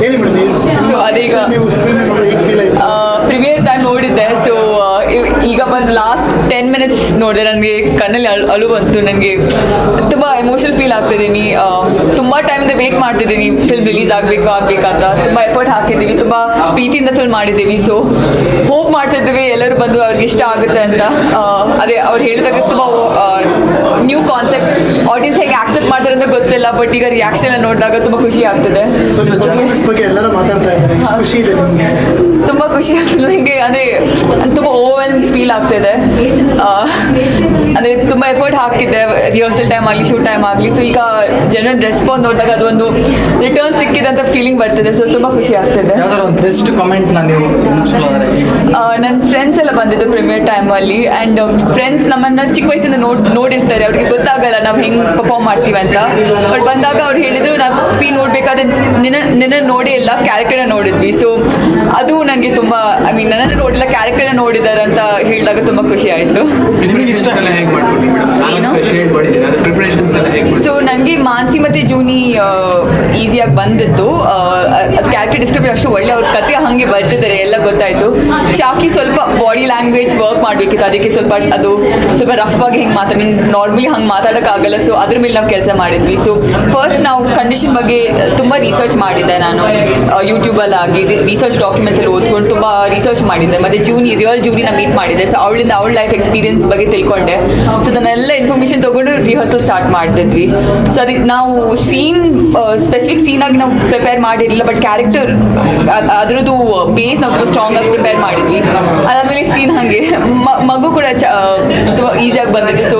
ಹೇಳಿ ಮೇಡಮ್ ನೀವು ಸ್ಕ್ರೀನ್ ಹೇಗೆ ಫೀಲ್ ಆಯ್ತು? ಪ್ರಿಮಿಯರ್ ಟೈಮ್ ನೋಡಿದ್ದೆ. ಸೊ ಈಗ ಬಂದು ಲಾಸ್ಟ್ ಟೆನ್ ಮಿನಿಟ್ಸ್ ನೋಡಿದೆ. ನನಗೆ ಕಣ್ಣಲ್ಲಿ ಅಳು ಅಳು ಬಂತು. ನನಗೆ ತುಂಬ ಎಮೋಷನಲ್ ಫೀಲ್ ಆಗ್ತಿದ್ದೀನಿ. ತುಂಬ ಟೈಮಿಂದ ವೇಟ್ ಮಾಡ್ತಿದ್ದೀನಿ. ಫಿಲ್ಮ್ ರಿಲೀಸ್ ಆಗಬೇಕು ಆಗಬೇಕಂತ ತುಂಬ ಎಫರ್ಟ್ ಹಾಕಿದ್ದೀವಿ. ತುಂಬ ಪ್ರೀತಿಯಿಂದ ಫಿಲ್ಮ್ ಮಾಡಿದ್ದೀವಿ. ಸೊ ಹೋಪ್ ಮಾಡ್ತಿದ್ದೀವಿ. ಎಲ್ಲರೂ ಬಂದು ಅವ್ರಿಗೆ ಇಷ್ಟ ಆಗುತ್ತೆ ಅಂತ. ಅದೇ ಅವ್ರು ಹೇಳಿದಾಗ ತುಂಬ ಆಡಿಯನ್ಸ್ ಹೇಗೆ ಆಕ್ಸೆಪ್ಟ್ ಮಾಡ್ತಾರೆ ಅಂತ ಗೊತ್ತಿಲ್ಲ ಬಟ್ ಈಗ ರಿಯಾಕ್ಷನ್ ನೋಡಿದಾಗ ತುಂಬ ಖುಷಿ ಆಗ್ತದೆ. ತುಂಬ ಖುಷಿ ಆಗ್ತದೆ. ನನಗೆ ಅಂದರೆ ತುಂಬ ಓವನ್ ಫೀಲ್ ಆಗ್ತಿದೆ. ಅಂದರೆ ತುಂಬ ಎಫರ್ಟ್ ಹಾಕಿದ್ದೆ ರಿಹರ್ಸಲ್ ಟೈಮ್ ಆಗಲಿ ಶೂಟ್ ಟೈಮ್ ಆಗಲಿ. ಸೊ ಈಗ ಜನರ ರೆಸ್ಪಾನ್ಸ್ ನೋಡಿದಾಗ ಅದೊಂದು ರಿಟರ್ನ್ ಸಿಕ್ಕಿದೆ ಅಂತ ಫೀಲಿಂಗ್ ಬರ್ತಿದೆ. ಸೊ ತುಂಬ ಖುಷಿ ಆಗ್ತಿದೆ. ಬೆಸ್ಟ್ ಕಮೆಂಟ್ ನನ್ನ ಫ್ರೆಂಡ್ಸ್ ಎಲ್ಲ ಬಂದಿದ್ದು ಪ್ರೀಮಿಯರ್ ಟೈಮಲ್ಲಿ ಆ್ಯಂಡ್ ಫ್ರೆಂಡ್ಸ್ ನಮ್ಮನ್ನು ಚಿಕ್ಕ ವಯಸ್ಸಿಂದ ನೋಡ್ ನೋಡಿರ್ತಾರೆ. ಅವ್ರಿಗೆ ಗೊತ್ತಾಗಲ್ಲ ನಾವು ಹೆಂಗೆ ಪರ್ಫಾರ್ಮ್ ಮಾಡ್ತೀವಿ ಅಂತ. ಬಟ್ ಬಂದಾಗ ಅವ್ರು ಹೇಳಿದ್ರು ನಾವು ಸ್ಕ್ರೀನ್ ನೋಡಬೇಕಾದ್ರೆ ನಿನ್ನ ನಿನ್ನ ನೋಡಿ ಎಲ್ಲ ಕ್ಯಾರೆಕ್ಟರ್ ನೋಡಿದ್ವಿ. ಸೊ ಅದು ನನಗೆ ತುಂಬ ಐ ಮೀನ್ ನನ್ನನ್ನು ನೋಡಿಲ್ಲ ಕ್ಯಾರೆಕ್ಟರ್ ನೋಡಿದ್ದಾರೆ ಅಂತ ಹೇಳಿದಾಗ ತುಂಬ ಖುಷಿ ಆಯ್ತು. ನಿಮಗೆ ಇಷ್ಟ? ಎಲ್ಲ ಹೇಗೆ ಮಾಡ್ಕೊಂಡ್ರಿ ಮೇಡಮ್? ಏನು? ನಾನು ಶೇಡ್ ಮಾಡಿದ್ದೀನಿ ಅದ್ರ ಪ್ರಿಪರೇಷನ್ಸ್ ಎಲ್ಲ ಹೇಗೆ ಸೊ ನನಗೆ ಮಾನ್ಸಿ ಮತ್ತು ಜೂನಿ ಈಸಿಯಾಗಿ ಬಂದಿತ್ತು. ಅದು ಕ್ಯಾರೆಕ್ಟರ್ ಡಿಸ್ಕ್ರಿಪ್ಷನ್ ಅಷ್ಟು ಒಳ್ಳೆ ಅವ್ರ ಕತೆ ಹಾಗೆ ಬರ್ತಿದ್ದಾರೆ ಎಲ್ಲ ಗೊತ್ತಾಯಿತು. ಚಾಕಿ ಸ್ವಲ್ಪ ಬಾಡಿ ಲ್ಯಾಂಗ್ವೇಜ್ ವರ್ಕ್ ಮಾಡಬೇಕಿತ್ತು, ಅದಕ್ಕೆ ಸ್ವಲ್ಪ ಅದು ಸ್ವಲ್ಪ ರಫ್ ಆಗಿ ಹಿಂಗೆ ಮಾತಾಡಿ ನಾರ್ಮಲಿ ಹಂಗೆ ಮಾತಾಡೋಕ್ಕಾಗಲ್ಲ ಸೊ ಅದ್ರ ಮೇಲೆ ನಾವು ಕೆಲಸ ಮಾಡಿದ್ವಿ. ಸೊ ಫಸ್ಟ್ ನಾವು ಕಂಡೀಷನ್ ಬಗ್ಗೆ ತುಂಬ ರಿಸರ್ಚ್ ಮಾಡಿದ್ದೆ ನಾನು. ಯೂಟ್ಯೂಬಲ್ಲಿ ರಿಸರ್ಚ್ ಡಾಕ್ಯುಮೆಂಟ್ಸ್ ಎಲ್ಲ ಓದ್ಕೊಂಡು ತುಂಬ ರಿಸರ್ಚ್ ಮಾಡಿದ್ದೆ. ಮತ್ತು ಜೂನಿ ರಿಯಲ್ ಜೂನಿನ ಮೀಟ್ ಮಾಡಿದ್ದೆ. ಸೊ ಅವಳಿಂದ ಅವಳ ಲೈಫ್ ಎಕ್ಸ್ಪೀರಿಯನ್ಸ್ ಬಗ್ಗೆ ತಿಳ್ಕೊಂಡೆ. ಸೊ ಅದನ್ನೆಲ್ಲ ಇನ್ಫಾರ್ಮೇಷನ್ ತೊಗೊಂಡು ರಿಹರ್ಸಲ್ ಸ್ಟಾರ್ಟ್ ಮಾಡಿದ್ವಿ. ಸೊ ಅದಕ್ಕೆ ನಾವು ಸೀನ್ ಸ್ಪೆಸಿಫಿಕ್ ಸೀನಾಗಿ ನಾವು ಪ್ರಿಪೇರ್ ಮಾಡಿರಲಿಲ್ಲ ಬಟ್ ಕ್ಯಾರೆಕ್ಟರ್ ಅದರದ್ದು ಬೇಸ್ ನಾವು ತುಂಬ ಸ್ಟ್ರಾಂಗ್ ಆಗಿ ಪ್ರಿಪೇರ್ ಮಾಡಿದ್ವಿ. ಅದಾದ್ಮೇಲೆ ಸೀನ್ ಹಾಗೆ. ಮಗು ಕೂಡ ಈಸಿಯಾಗಿ ಬಂದಿದೆ ಸೊ